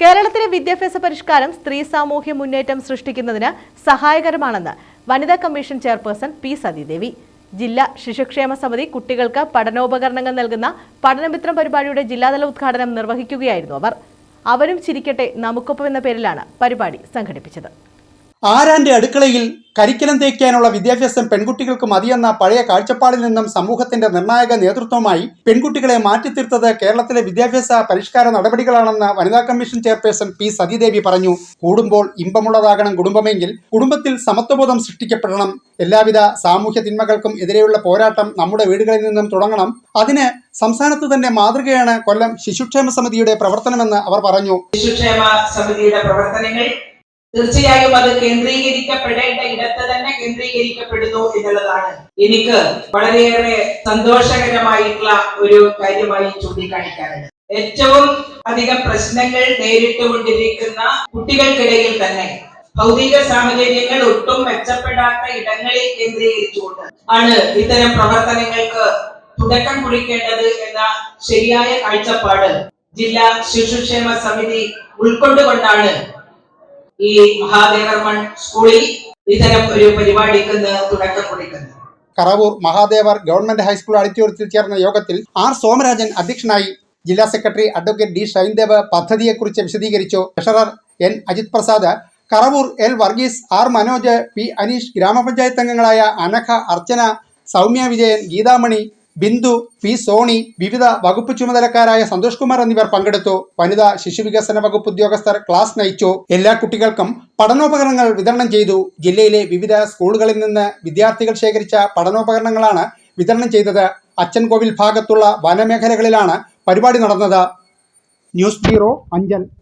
കേരളത്തിലെ വിദ്യാഭ്യാസ പരിഷ്കാരം സ്ത്രീ സാമൂഹ്യ മുന്നേറ്റം സൃഷ്ടിക്കുന്നതിന് സഹായകരമാണെന്ന് വനിതാ കമ്മീഷൻ ചെയർപേഴ്സൺ പി സതീദേവി. ജില്ലാ ശിശുക്ഷേമ സമിതി കുട്ടികൾക്ക് പഠനോപകരണങ്ങൾ നൽകുന്ന പഠനമിത്രം പരിപാടിയുടെ ജില്ലാതല ഉദ്ഘാടനം നിർവഹിക്കുകയായിരുന്നു അവർ. അവരും ചിരിക്കട്ടെ നമുക്കൊപ്പം എന്ന പേരിലാണ് പരിപാടി സംഘടിപ്പിച്ചത്. ആരാന്റെ അടുക്കളയിൽ കരിക്കലം തേക്കാനുള്ള വിദ്യാഭ്യാസം പെൺകുട്ടികൾക്ക് മതിയെന്ന പഴയ കാഴ്ചപ്പാടിൽ നിന്നും സമൂഹത്തിന്റെ നിർണായക നേതൃത്വമായി പെൺകുട്ടികളെ മാറ്റിത്തീർത്തത് കേരളത്തിലെ വിദ്യാഭ്യാസ പരിഷ്കാര നടപടികളാണെന്ന് വനിതാ കമ്മീഷൻ ചെയർപേഴ്സൺ പി സതീദേവി പറഞ്ഞു. കൂടുമ്പോൾ ഇമ്പമുള്ളതാകണം കുടുംബമെങ്കിൽ കുടുംബത്തിൽ സമത്വബോധം സൃഷ്ടിക്കപ്പെടണം. എല്ലാവിധ സാമൂഹ്യ തിന്മകൾക്കും എതിരെയുള്ള പോരാട്ടം നമ്മുടെ വീടുകളിൽ നിന്നും തുടങ്ങണം. അതിന് സംസ്ഥാനത്ത് തന്നെ മാതൃകയാണ് കൊല്ലം ശിശുക്ഷേമ സമിതിയുടെ പ്രവർത്തനമെന്ന് അവർ പറഞ്ഞു. ശിശുക്ഷേമ സമിതിയുടെ പ്രവർത്തനങ്ങൾ തീർച്ചയായും അത് കേന്ദ്രീകരിക്കപ്പെടേണ്ട ഇടത്ത് തന്നെ കേന്ദ്രീകരിക്കപ്പെടുന്നു എന്നുള്ളതാണ്. എനിക്ക് വളരെയേറെ സന്തോഷകരമായിട്ടുള്ള ഒരു കാര്യമായി ചൂണ്ടിക്കാണിക്കാറുണ്ട് ഏറ്റവും അധികം പ്രശ്നങ്ങൾ നേരിട്ടുകൊണ്ടിരിക്കുന്ന കുട്ടികൾക്കിടയിൽ തന്നെ ഭൗതിക സാഹചര്യങ്ങൾ ഒട്ടും മെച്ചപ്പെടാത്ത ഇടങ്ങളിൽ കേന്ദ്രീകരിച്ചുകൊണ്ട് ആണ് ഇത്തരം പ്രവർത്തനങ്ങൾക്ക് തുടക്കം കുറിക്കേണ്ടത് എന്ന ശരിയായ കാഴ്ചപ്പാട് ജില്ലാ ശിശുക്ഷേമ സമിതി ഉൾക്കൊണ്ടുകൊണ്ടാണ് ഈ മഹാദേവർമൺ സ്കൂളിൽ ഇത്തരം ഒരു പരിപാടിക്ക് തുടക്കം കുറിക്കുന്നത് കറവൂർ മഹാദേവർ ഗവൺമെന്റ് ഹൈസ്കൂൾ ഓഡിറ്റോറിയത്തിൽ ചേർന്ന യോഗത്തിൽ ആർ സോമരാജൻ അധ്യക്ഷനായി ജില്ലാ സെക്രട്ടറി അഡ്വക്കേറ്റ് ഡി ഷൈൻദേവ് പദ്ധതിയെക്കുറിച്ച് വിശദീകരിച്ചു. Treasurer N Ajith Prasad Karavoor L Varghese R Manoj P Aneesh gramapanchayat അംഗങ്ങളായ അനഘ അർച്ചന സൗമ്യ വിജയൻ ഗീതാമണി ബിന്ദു പി സോണി വിവിധ വകുപ്പ് ചുമതലക്കാരായ സന്തോഷ് കുമാർ എന്നിവർ പങ്കെടുത്തു. വനിതാ ശിശുവികസന വകുപ്പ് ഉദ്യോഗസ്ഥർ ക്ലാസ് നയിച്ചു. എല്ലാ കുട്ടികൾക്കും പഠനോപകരണങ്ങൾ വിതരണം ചെയ്തു. ജില്ലയിലെ വിവിധ സ്കൂളുകളിൽ നിന്ന് വിദ്യാർത്ഥികൾ ശേഖരിച്ച പഠനോപകരണങ്ങളാണ് വിതരണം ചെയ്തത്. അച്ചൻകോവിൽ ഭാഗത്തുള്ള വനമേഖലകളിലാണ് പരിപാടി നടന്നത്. News bureau Anchal.